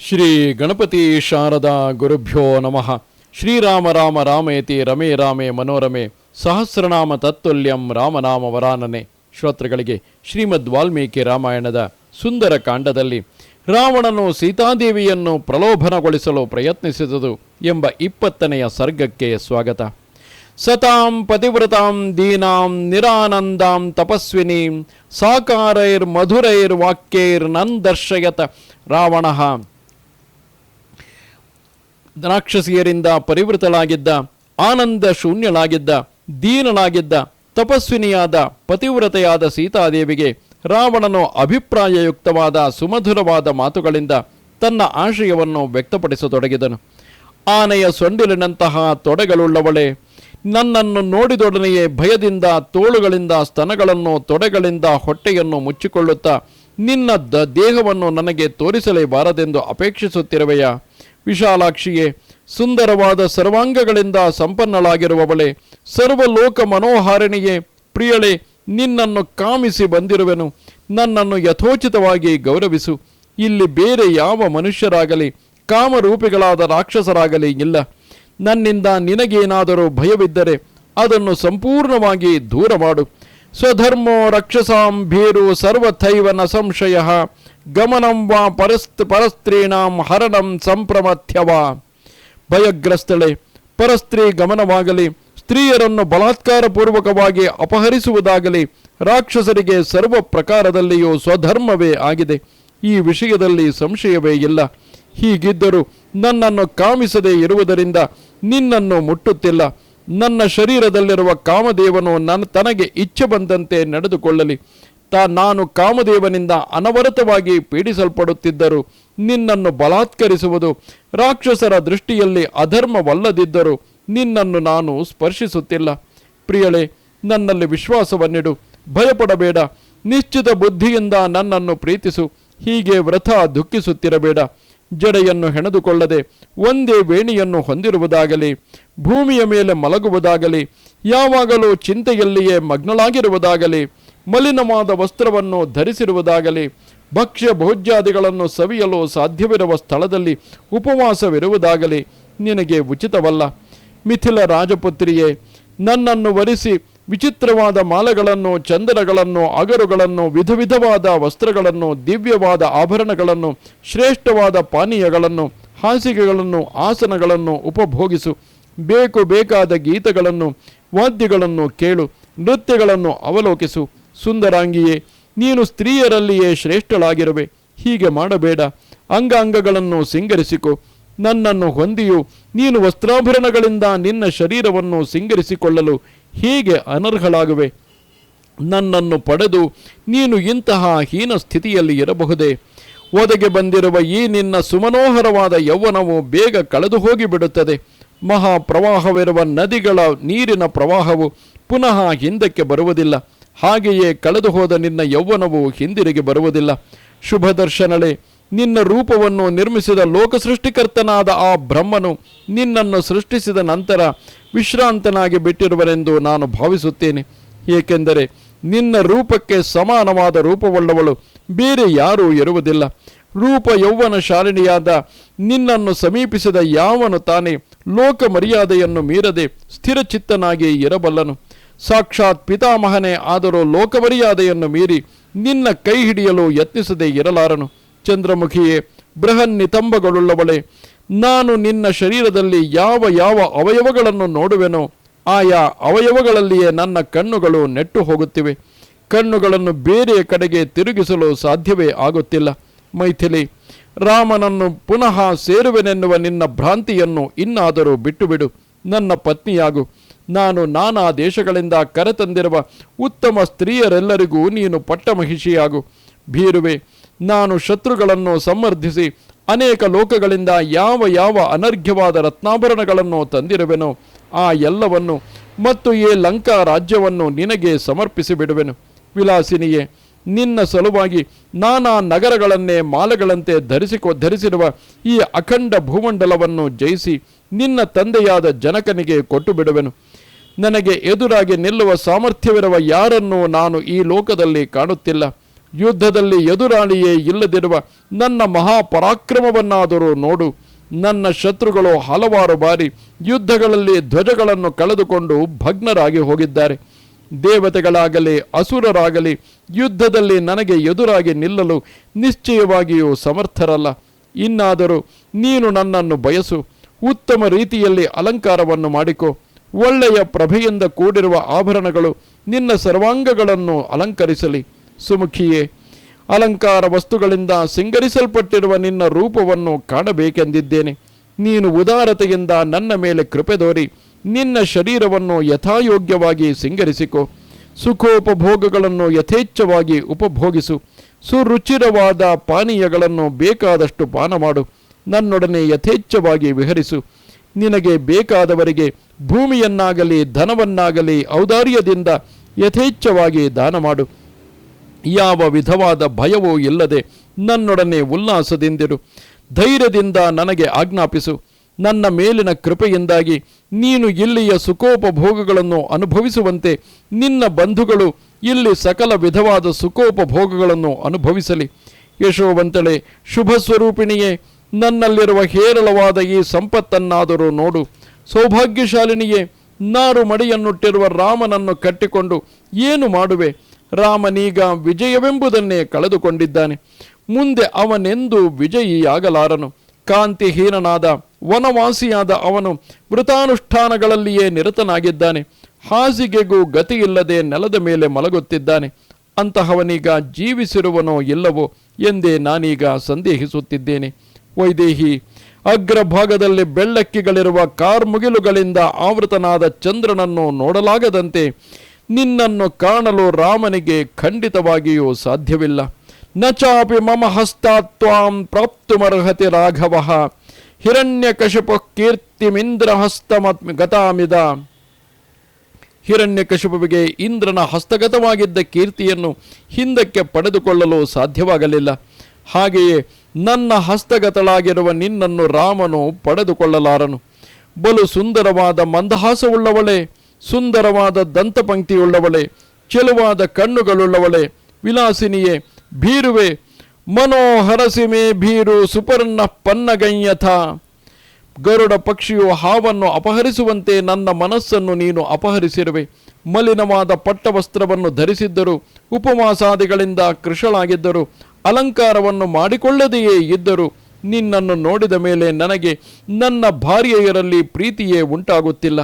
ಶ್ರೀ ಗಣಪತಿ ಶಾರದಾ ಗುರುಭ್ಯೋ ನಮಃ. ಶ್ರೀರಾಮ ರಾಮ ರಾಮೇತಿ ರಮೇ ರಾಮೇ ಮನೋರಮೆ. ಸಹಸ್ರನಾಮ ತತ್ತುಲ್ಯಂ ರಾಮನಾಮ ವರಾನನೆ. ಶ್ರೋತೃಗಳಿಗೆ ಶ್ರೀಮದ್ ವಾಲ್ಮೀಕಿ ರಾಮಾಯಣದ ಸುಂದರ ಕಾಂಡದಲ್ಲಿ ರಾವಣನು ಸೀತಾದೇವಿಯನ್ನು ಪ್ರಲೋಭನಗೊಳಿಸಲು ಪ್ರಯತ್ನಿಸಿದುದು ಎಂಬ ಇಪ್ಪತ್ತನೆಯ ಸರ್ಗಕ್ಕೆ ಸ್ವಾಗತ. ಸತಾಂ ಪತಿವ್ರತಾಂ ದೀನಾಂ ನಿರಾನಂದಾಂ ತಪಸ್ವಿನೀಂ ನಂದರ್ಶಯತ ರಾವಣ ರಾಕ್ಷಸಿಯರಿಂದ ಪರಿವೃತಳಾಗಿದ್ದ ಆನಂದ ಶೂನ್ಯಳಾಗಿದ್ದ ದೀನಳಾಗಿದ್ದ, ತಪಸ್ವಿನಿಯಾದ, ಪತಿವ್ರತೆಯಾದ ಸೀತಾದೇವಿಗೆ ರಾವಣನು ಅಭಿಪ್ರಾಯಯುಕ್ತವಾದ ಸುಮಧುರವಾದ ಮಾತುಗಳಿಂದ ತನ್ನ ಆಶಯವನ್ನು ವ್ಯಕ್ತಪಡಿಸತೊಡಗಿದನು. ಆನೆಯ ಸೊಂಡಿಲಿನಂತಹ ತೊಡೆಗಳುಳ್ಳವಳೆ, ನನ್ನನ್ನು ನೋಡಿದೊಡನೆಯೇ ಭಯದಿಂದ, ತೋಳುಗಳಿಂದ, ಸ್ತನಗಳನ್ನು ತೊಡೆಗಳಿಂದ, ಹೊಟ್ಟೆಯನ್ನು ಮುಚ್ಚಿಕೊಳ್ಳುತ್ತಾ ನಿನ್ನ ದ, ದೇಹವನ್ನು ನನಗೆ ತೋರಿಸಲೇಬಾರದೆಂದು ಅಪೇಕ್ಷಿಸುತ್ತಿರುವೆಯ? ವಿಶಾಲಾಕ್ಷಿಯೇ, ಸುಂದರವಾದ ಸರ್ವಾಂಗಗಳಿಂದ ಸಂಪನ್ನಳಾಗಿರುವವಳೆ, ಸರ್ವಲೋಕ ಮನೋಹಾರಿಣಿಯೇ, ಪ್ರಿಯಳೆ, ನಿನ್ನನ್ನು ಕಾಮಿಸಿ ಬಂದಿರುವೆನು, ನನ್ನನ್ನು ಯಥೋಚಿತವಾಗಿ ಗೌರವಿಸು. ಇಲ್ಲಿ ಬೇರೆ ಯಾವ ಮನುಷ್ಯರಾಗಲಿ, ಕಾಮರೂಪಿಗಳಾದ ರಾಕ್ಷಸರಾಗಲಿ ಇಲ್ಲ. ನನ್ನಿಂದ ನಿನಗೇನಾದರೂ ಭಯವಿದ್ದರೆ ಅದನ್ನು ಸಂಪೂರ್ಣವಾಗಿ ದೂರ ಮಾಡು ಸ್ವಧರ್ಮೋ ರಕ್ಷಸಾಂ ಭೀರು ಸರ್ವಥೈವನ ಸಂಶಯ. ಗಮನಂ ವಾ ಪರಸ್ತ್ ಪರಸ್ತ್ರೀಣಾಂ ಹರಣಂ ಸಂಪ್ರಮಥ್ಯವಾ. ಭಯಗ್ರಸ್ತಳೆ ಪರಸ್ತ್ರೀ ಗಮನವಾಗಲಿ, ಸ್ತ್ರೀಯರನ್ನು ಬಲಾತ್ಕಾರಪೂರ್ವಕವಾಗಿ ಅಪಹರಿಸುವುದಾಗಲಿ, ರಾಕ್ಷಸರಿಗೆ ಸರ್ವ ಪ್ರಕಾರದಲ್ಲಿಯೂ ಸ್ವಧರ್ಮವೇ ಆಗಿದೆ. ಈ ವಿಷಯದಲ್ಲಿ ಸಂಶಯವೇ ಇಲ್ಲ. ಹೀಗಿದ್ದರೂ ನನ್ನನ್ನು ಕಾಮಿಸದೇ ಇರುವುದರಿಂದ ನಿನ್ನನ್ನು ಮುಟ್ಟುತ್ತಿಲ್ಲ. ನನ್ನ ಶರೀರದಲ್ಲಿರುವ ಕಾಮದೇವನು ನನ್ನ ತನಗೆ ಇಚ್ಛೆ ಬಂದಂತೆ ನಡೆದುಕೊಳ್ಳಲಿ. ತಾ ನಾನು ಕಾಮದೇವನಿಂದ ಅನವರತವಾಗಿ ಪೀಡಿಸಲ್ಪಡುತ್ತಿದ್ದರು ನಿನ್ನನ್ನು ಬಲಾತ್ಕರಿಸುವುದು. ರಾಕ್ಷಸರ ದೃಷ್ಟಿಯಲ್ಲಿ ಅಧರ್ಮವಲ್ಲದಿದ್ದರು ನಿನ್ನನ್ನು ನಾನು ಸ್ಪರ್ಶಿಸುತ್ತಿಲ್ಲ. ಪ್ರಿಯಳೆ, ನನ್ನಲ್ಲಿ ವಿಶ್ವಾಸವನ್ನಿಡು. ಭಯಪಡಬೇಡ. ನಿಶ್ಚಿತ ಬುದ್ಧಿಯಿಂದ ನನ್ನನ್ನು ಪ್ರೀತಿಸು. ಹೀಗೆ ವ್ರತ ದುಃಖಿಸುತ್ತಿರಬೇಡ. ಜಡೆಯನ್ನು ಹೆಣೆದುಕೊಳ್ಳದೆ ಒಂದೇ ವೇಣಿಯನ್ನು ಹೊಂದಿರುವುದಾಗಲಿ, ಭೂಮಿಯ ಮೇಲೆ ಮಲಗುವುದಾಗಲಿ, ಯಾವಾಗಲೂ ಚಿಂತೆಯಲ್ಲಿಯೇ ಮಗ್ನಳಾಗಿರುವುದಾಗಲಿ ಮಲಿನವಾದ ವಸ್ತ್ರವನ್ನು ಧರಿಸಿರುವುದಾಗಲಿ, ಭಕ್ಷ್ಯ ಭೋಜ್ಯಾದಿಗಳನ್ನು ಸವಿಯಲು ಸಾಧ್ಯವಿರುವ ಸ್ಥಳದಲ್ಲಿ ಉಪವಾಸವಿರುವುದಾಗಲಿ ನಿನಗೆ ಉಚಿತವಲ್ಲ. ಮಿಥಿಲ ರಾಜಪುತ್ರಿಯೇ, ನನ್ನನ್ನು ವರಿಸಿ ವಿಚಿತ್ರವಾದ ಮಾಲೆಗಳನ್ನು, ಚಂದನಗಳನ್ನು, ಅಗರುಗಳನ್ನು ವಿಧ ವಿಧವಾದ ವಸ್ತ್ರಗಳನ್ನು, ದಿವ್ಯವಾದ ಆಭರಣಗಳನ್ನು, ಶ್ರೇಷ್ಠವಾದ ಪಾನೀಯಗಳನ್ನು, ಹಾಸಿಗೆಗಳನ್ನು, ಆಸನಗಳನ್ನು ಉಪಭೋಗಿಸು. ಬೇಕು ಬೇಕಾದ ಗೀತಗಳನ್ನು, ವಾದ್ಯಗಳನ್ನು ಕೇಳು, ನೃತ್ಯಗಳನ್ನು ಅವಲೋಕಿಸು. ಸುಂದರಾಂಗಿಯೇ, ನೀನು ಸ್ತ್ರೀಯರಲ್ಲಿಯೇ ಶ್ರೇಷ್ಠಳಾಗಿರುವೆ. ಹೀಗೆ ಮಾಡಬೇಡ. ಅಂಗಾಂಗಗಳನ್ನು ಸಿಂಗರಿಸಿಕೊ. ನನ್ನನ್ನು ಹೊಂದಿಯು, ನೀನು ವಸ್ತ್ರಾಭರಣಗಳಿಂದ ನಿನ್ನ ಶರೀರವನ್ನು ಸಿಂಗರಿಸಿಕೊಳ್ಳಲು ಹೀಗೆ ಅನರ್ಹಳಾಗುವೆ. ನನ್ನನ್ನು ಪಡೆದು ನೀನು ಇಂತಹ ಹೀನ ಸ್ಥಿತಿಯಲ್ಲಿ ಇರಬಹುದೇ? ಒದಗೆ ಬಂದಿರುವ ಈ ನಿನ್ನ ಸುಮನೋಹರವಾದ ಯೌವನವು ಬೇಗ ಕಳೆದು ಹೋಗಿಬಿಡುತ್ತದೆ. ಮಹಾಪ್ರವಾಹವಿರುವ ನದಿಗಳ ನೀರಿನ ಪ್ರವಾಹವು ಪುನಃ ಹಿಂದಕ್ಕೆ ಬರುವುದಿಲ್ಲ. ಹಾಗೆಯೇ ಕಳೆದು ಹೋದ ನಿನ್ನ ಯೌವನವು ಹಿಂದಿರುಗಿ ಬರುವುದಿಲ್ಲ. ಶುಭ ದರ್ಶನಳೆ ನಿನ್ನ ರೂಪವನ್ನು ನಿರ್ಮಿಸಿದ ಲೋಕ ಸೃಷ್ಟಿಕರ್ತನಾದ ಆ ಬ್ರಹ್ಮನು ನಿನ್ನನ್ನು ಸೃಷ್ಟಿಸಿದ ನಂತರ ವಿಶ್ರಾಂತನಾಗಿ ಬಿಟ್ಟಿರುವರೆಂದು ನಾನು ಭಾವಿಸುತ್ತೇನೆ. ಏಕೆಂದರೆ ನಿನ್ನ ರೂಪಕ್ಕೆ ಸಮಾನವಾದ ರೂಪವುಳ್ಳವಳು ಬೇರೆ ಯಾರೂ ಇರುವುದಿಲ್ಲ. ರೂಪ ಯೌವನ ಶಾಲಿನಿಯಾದ ನಿನ್ನನ್ನು ಸಮೀಪಿಸಿದ ಯಾವನು ತಾನೇ ಲೋಕ ಮರ್ಯಾದೆಯನ್ನು ಮೀರದೆ ಸ್ಥಿರಚಿತ್ತನಾಗಿ ಇರಬಲ್ಲನು. ಸಾಕ್ಷಾತ್ ಪಿತಾಮಹನೇ, ಆದರೂ ಲೋಕಮರ್ಯಾದೆಯನ್ನು ಮೀರಿ ನಿನ್ನ ಕೈ ಹಿಡಿಯಲು ಯತ್ನಿಸದೆ ಇರಲಾರನು. ಚಂದ್ರಮುಖಿಯೇ, ಬೃಹನ್ ನಿತಂಬಗಳುಳ್ಳವಳೆ, ನಾನು ನಿನ್ನ ಶರೀರದಲ್ಲಿ ಯಾವ ಯಾವ ಅವಯವಗಳನ್ನು ನೋಡುವೆನೋ, ಆಯಾ ಅವಯವಗಳಲ್ಲಿಯೇ ನನ್ನ ಕಣ್ಣುಗಳು ನೆಟ್ಟು ಹೋಗುತ್ತಿವೆ. ಕಣ್ಣುಗಳನ್ನು ಬೇರೆ ಕಡೆಗೆ ತಿರುಗಿಸಲು ಸಾಧ್ಯವೇ ಆಗುತ್ತಿಲ್ಲ. ಮೈಥಿಲಿ, ರಾಮನನ್ನು ಪುನಃ ಸೇರುವೆನೆನ್ನುವ ನಿನ್ನ ಭ್ರಾಂತಿಯನ್ನು ಇನ್ನಾದರೂ ಬಿಟ್ಟುಬಿಡು. ನನ್ನ ಪತ್ನಿಯಾಗು. ನಾನು ನಾನಾ ದೇಶಗಳಿಂದ ಕರೆತಂದಿರುವ ಉತ್ತಮ ಸ್ತ್ರೀಯರೆಲ್ಲರಿಗೂ ನೀನು ಪಟ್ಟಮಹಿಷಿಯಾಗು. ಭೀರುವೆ, ನಾನು ಶತ್ರುಗಳನ್ನು ಸಮರ್ಥಿಸಿ ಅನೇಕ ಲೋಕಗಳಿಂದ ಯಾವ ಯಾವ ಅನರ್ಘ್ಯವಾದ ರತ್ನಾಭರಣಗಳನ್ನು ತಂದಿರುವೆನೋ, ಆ ಎಲ್ಲವನ್ನು ಮತ್ತು ಈ ಲಂಕಾ ರಾಜ್ಯವನ್ನು ನಿನಗೆ ಸಮರ್ಪಿಸಿ ಬಿಡುವೆನು ವಿಲಾಸಿನಿಯೇ, ನಿನ್ನ ಸಲುವಾಗಿ ನಾನಾ ನಗರಗಳನ್ನೇ ಮಾಲೆಗಳಂತೆ ಧರಿಸಿಕೊ, ಧರಿಸಿರುವ ಈ ಅಖಂಡ ಭೂಮಂಡಲವನ್ನು ಜಯಿಸಿ ನಿನ್ನ ತಂದೆಯಾದ ಜನಕನಿಗೆ ಕೊಟ್ಟು ಬಿಡುವೆನು ನನಗೆ ಎದುರಾಗಿ ನಿಲ್ಲುವ ಸಾಮರ್ಥ್ಯವಿರುವ ಯಾರನ್ನೂ ನಾನು ಈ ಲೋಕದಲ್ಲಿ ಕಾಣುತ್ತಿಲ್ಲ. ಯುದ್ಧದಲ್ಲಿ ಎದುರಾಳಿಯೇ ಇಲ್ಲದಿರುವ ನನ್ನ ಮಹಾಪರಾಕ್ರಮವನ್ನಾದರೂ ನೋಡು. ನನ್ನ ಶತ್ರುಗಳು ಹಲವಾರು ಬಾರಿ ಯುದ್ಧಗಳಲ್ಲಿ ಧ್ವಜಗಳನ್ನು ಕಳೆದುಕೊಂಡು ಭಗ್ನರಾಗಿ ಹೋಗಿದ್ದಾರೆ. ದೇವತೆಗಳಾಗಲಿ, ಅಸುರರಾಗಲಿ, ಯುದ್ಧದಲ್ಲಿ ನನಗೆ ಎದುರಾಗಿ ನಿಲ್ಲಲು ನಿಶ್ಚಯವಾಗಿಯೂ ಸಮರ್ಥರಲ್ಲ. ಇನ್ನಾದರೂ ನೀನು ನನ್ನನ್ನು ಬಯಸು. ಉತ್ತಮ ರೀತಿಯಲ್ಲಿ ಅಲಂಕಾರವನ್ನು ಮಾಡಿಕೊ. ಒಳ್ಳೆಯ ಪ್ರಭೆಯಿಂದ ಕೂಡಿರುವ ಆಭರಣಗಳು ನಿನ್ನ ಸರ್ವಾಂಗಗಳನ್ನು ಅಲಂಕರಿಸಲಿ. ಸುಮುಖಿಯೇ, ಅಲಂಕಾರ ವಸ್ತುಗಳಿಂದ ಸಿಂಗರಿಸಲ್ಪಟ್ಟಿರುವ ನಿನ್ನ ರೂಪವನ್ನು ಕಾಣಬೇಕೆಂದಿದ್ದೇನೆ. ನೀನು ಉದಾರತೆಯಿಂದ ನನ್ನ ಮೇಲೆ ಕೃಪೆ ತೋರಿ, ನಿನ್ನ ಶರೀರವನ್ನು ಯಥಾಯೋಗ್ಯವಾಗಿ ಸಿಂಗರಿಸಿಕೊ. ಸುಖೋಪಭೋಗಗಳನ್ನು ಯಥೇಚ್ಛವಾಗಿ ಉಪಭೋಗಿಸು. ಸುರುಚಿರವಾದ ಪಾನೀಯಗಳನ್ನು ಬೇಕಾದಷ್ಟು ಪಾನ ಮಾಡು ನನ್ನೊಡನೆ ಯಥೇಚ್ಛವಾಗಿ ವಿಹರಿಸು. ನಿನಗೆ ಬೇಕಾದವರಿಗೆ ಭೂಮಿಯನ್ನಾಗಲಿ ಧನವನ್ನಾಗಲಿ ಔದಾರ್ಯದಿಂದ ಯಥೇಚ್ಛವಾಗಿ ದಾನ ಮಾಡು. ಯಾವ ವಿಧವಾದ ಭಯವೂ ಇಲ್ಲದೆ ನನ್ನೊಡನೆ ಉಲ್ಲಾಸದಿಂದಿರು. ಧೈರ್ಯದಿಂದ ನನಗೆ ಆಜ್ಞಾಪಿಸು. ನನ್ನ ಮೇಲಿನ ಕೃಪೆಯಿಂದಾಗಿ ನೀನು ಇಲ್ಲಿಯ ಸುಖೋಪಭೋಗಗಳನ್ನು ಅನುಭವಿಸುವಂತೆ ನಿನ್ನ ಬಂಧುಗಳು ಇಲ್ಲಿ ಸಕಲ ವಿಧವಾದ ಸುಖೋಪಭೋಗಗಳನ್ನು ಅನುಭವಿಸಲಿ. ಯಶೋವಂತಳೆ ಶುಭ ಸ್ವರೂಪಿಣಿಯೇ ನನ್ನಲ್ಲಿರುವ ಹೇರಳವಾದ ಈ ಸಂಪತ್ತನ್ನಾದರೂ ನೋಡು. ಸೌಭಾಗ್ಯಶಾಲಿನಿಯೇ, ನಾರು ಮಡಿಯನ್ನುಟ್ಟಿರುವ ರಾಮನನ್ನು ಕಟ್ಟಿಕೊಂಡು ಏನು ಮಾಡುವೆ? ರಾಮನೀಗ ವಿಜಯವೆಂಬುದನ್ನೇ ಕಳೆದುಕೊಂಡಿದ್ದಾನೆ. ಮುಂದೆ ಅವನೆಂದು ವಿಜಯಿಯಾಗಲಾರನು. ಕಾಂತಿಹೀನನಾದ ವನವಾಸಿಯಾದ ಅವನು ವೃತಾನುಷ್ಠಾನಗಳಲ್ಲಿಯೇ ನಿರತನಾಗಿದ್ದಾನೆ. ಹಾಸಿಗೆಗೂ ಗತಿಯಿಲ್ಲದೆ ನೆಲದ ಮೇಲೆ ಮಲಗುತ್ತಿದ್ದಾನೆ. ಅಂತಹವನೀಗ ಜೀವಿಸಿರುವನೋ ಇಲ್ಲವೋ ಎಂದೇ ನಾನೀಗ ಸಂದೇಹಿಸುತ್ತಿದ್ದೇನೆ. ವೈದೇಹಿ. ಅಗ್ರಭಾಗದಲ್ಲಿ ಬೆಳ್ಳಕ್ಕಿಗಳಿರುವ ಕಾರ್ಮುಗಿಲುಗಳಿಂದ ಆವೃತನಾದ ಚಂದ್ರನನ್ನು ನೋಡಲಾಗದಂತೆ ನಿನ್ನನ್ನು ಕಾಣಲು ರಾಮನಿಗೆ ಖಂಡಿತವಾಗಿಯೂ ಸಾಧ್ಯವಿಲ್ಲ. ನ ಚಾಪಿ ಮಮ ಹಸ್ತಾತ್ವಾಂ ಪ್ರಾಪ್ತುಮರ್ಹತಿ ರಾಘವ. ಕೀರ್ತಿ ಕೀರ್ತಿಮಿಂದ್ರ ಹಸ್ತಮತ್ ಗತಾಮಿದ. ಹಿರಣ್ಯಕಶಿಪುವಿಗೆ ಇಂದ್ರನ ಹಸ್ತಗತವಾಗಿದ್ದ ಕೀರ್ತಿಯನ್ನು ಹಿಂದಕ್ಕೆ ಪಡೆದುಕೊಳ್ಳಲು ಸಾಧ್ಯವಾಗಲಿಲ್ಲ. ಹಾಗೆಯೇ ನನ್ನ ಹಸ್ತಗತಳಾಗಿರುವ ನಿನ್ನನ್ನು ರಾಮನು ಪಡೆದುಕೊಳ್ಳಲಾರನು. ಬಲು ಸುಂದರವಾದ ಮಂದಹಾಸವುಳ್ಳವಳೆ, ಸುಂದರವಾದ ದಂತಪಂಕ್ತಿಯುಳ್ಳವಳೆ, ಚೆಲುವಾದ ಕಣ್ಣುಗಳುಳ್ಳವಳೆ, ವಿಲಾಸಿನಿಯೇ, ಭೀರುವೆ, ಮನೋಹರಸಿಮೆ ಭೀರು ಸುಪರ್ಣ ಪನ್ನಗಯ್ಯಥ ಗರುಡ ಪಕ್ಷಿಯು ಹಾವನ್ನು ಅಪಹರಿಸುವಂತೆ ನನ್ನ ಮನಸ್ಸನ್ನು ನೀನು ಅಪಹರಿಸಿರುವೆ. ಮಲಿನವಾದ ಪಟ್ಟವಸ್ತ್ರವನ್ನು ಧರಿಸಿದ್ದರು. ಉಪವಾಸಾದಿಗಳಿಂದ ಕೃಶಳಾಗಿದ್ದರು ಅಲಂಕಾರವನ್ನು ಮಾಡಿಕೊಳ್ಳದೆಯೇ ಇದ್ದರು ನಿನ್ನನ್ನು ನೋಡಿದ ಮೇಲೆ ನನಗೆ ನನ್ನ ಭಾರ್ಯೆಯರಲ್ಲಿ ಪ್ರೀತಿಯೇ ಉಂಟಾಗುತ್ತಿಲ್ಲ.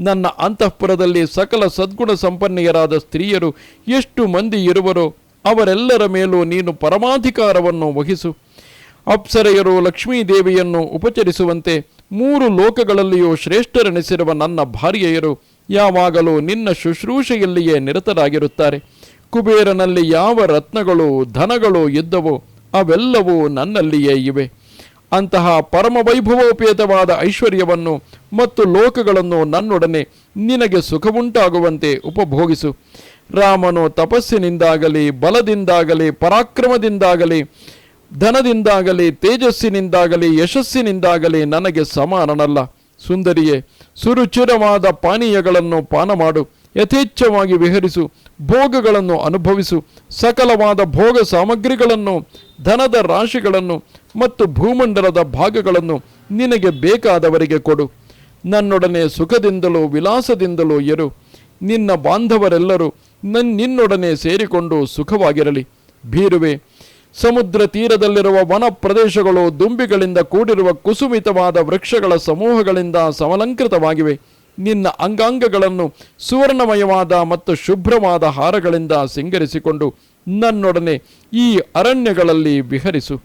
ನನ್ನ ಅಂತಃಪುರದಲ್ಲಿ ಸಕಲ ಸದ್ಗುಣ ಸಂಪನ್ನೆಯರಾದ ಸ್ತ್ರೀಯರು ಎಷ್ಟು ಮಂದಿ ಇರುವರೋ ಅವರೆಲ್ಲರ ಮೇಲೂ ನೀನು ಪರಮಾಧಿಕಾರವನ್ನು ವಹಿಸು. ಅಪ್ಸರೆಯರು ಲಕ್ಷ್ಮೀದೇವಿಯನ್ನು ಉಪಚರಿಸುವಂತೆ ಮೂರು ಲೋಕಗಳಲ್ಲಿಯೂ ಶ್ರೇಷ್ಠರೆನಿಸಿರುವ ನನ್ನ ಭಾರ್ಯೆಯರು ಯಾವಾಗಲೂ ನಿನ್ನ ಶುಶ್ರೂಷೆಯಲ್ಲಿಯೇ ನಿರತರಾಗಿರುತ್ತಾರೆ. ಕುಬೇರನಲ್ಲಿ ಯಾವ ರತ್ನಗಳು, ಧನಗಳು ಇದ್ದವೋ ಅವೆಲ್ಲವೂ ನನ್ನಲ್ಲಿಯೇ ಇವೆ. ಅಂತಹ ಪರಮ ವೈಭವೋಪೇತವಾದ ಐಶ್ವರ್ಯವನ್ನು ಮತ್ತು ಲೋಕಗಳನ್ನು ನನ್ನೊಡನೆ ನಿನಗೆ ಸುಖವುಂಟಾಗುವಂತೆ ಉಪಭೋಗಿಸು. ರಾಮನು ತಪಸ್ಸಿನಿಂದಾಗಲಿ, ಬಲದಿಂದಾಗಲಿ, ಪರಾಕ್ರಮದಿಂದಾಗಲಿ, ಧನದಿಂದಾಗಲಿ, ತೇಜಸ್ಸಿನಿಂದಾಗಲಿ, ಯಶಸ್ಸಿನಿಂದಾಗಲಿ ನನಗೆ ಸಮಾನನಲ್ಲ. ಸುಂದರಿಯೇ, ಸುರುಚಿರವಾದ ಪಾನೀಯಗಳನ್ನು ಪಾನ ಮಾಡು ಯಥೇಚ್ಛವಾಗಿ ವಿಹರಿಸು, ಭೋಗಗಳನ್ನು ಅನುಭವಿಸು, ಸಕಲವಾದ ಭೋಗ ಸಾಮಗ್ರಿಗಳನ್ನು, ಧನದ ರಾಶಿಗಳನ್ನು ಮತ್ತು ಭೂಮಂಡಲದ ಭಾಗಗಳನ್ನು ನಿನಗೆ ಬೇಕಾದವರಿಗೆ ಕೊಡು. ನನ್ನೊಡನೆ ಸುಖದಿಂದಲೂ ವಿಲಾಸದಿಂದಲೂ ಇರು. ನಿನ್ನ ಬಾಂಧವರೆಲ್ಲರೂ ನನ್, ನಿನ್ನೊಡನೆ ಸೇರಿಕೊಂಡು ಸುಖವಾಗಿರಲಿ. ಭೀರುವೆ, ಸಮುದ್ರ ತೀರದಲ್ಲಿರುವ ವನ ಪ್ರದೇಶಗಳು ದುಂಬಿಗಳಿಂದ ಕೂಡಿರುವ ಕುಸುಮಿತವಾದ ವೃಕ್ಷಗಳ ಸಮೂಹಗಳಿಂದ ಸಮಲಂಕೃತವಾಗಿವೆ. ನಿನ್ನ ಅಂಗಾಂಗಗಳನ್ನು ಸುವರ್ಣಮಯವಾದ ಮತ್ತು ಶುಭ್ರವಾದ ಹಾರಗಳಿಂದ ಸಿಂಗರಿಸಿಕೊಂಡು ನನ್ನೊಡನೆ ಈ ಅರಣ್ಯಗಳಲ್ಲಿ ವಿಹರಿಸು.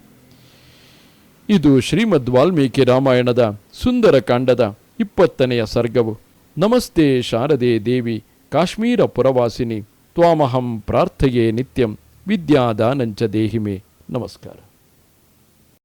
ಇದು ಶ್ರೀಮದ್ ವಾಲ್ಮೀಕಿ ರಾಮಾಯಣದ ಸುಂದರ ಕಾಂಡದ ಇಪ್ಪತ್ತನೆಯ ಸರ್ಗವು. ನಮಸ್ತೆ ಶಾರದೆ ದೇವಿ, ಕಾಶ್ಮೀರ ಪುರವಾಸಿನಿ, ತ್ವಾಮಹಂ ಪ್ರಾರ್ಥೆಯೇ ನಿತ್ಯಂ, ವಿದ್ಯಾದಾನಂಚ ದೇಹಿಮೆ. ನಮಸ್ಕಾರ.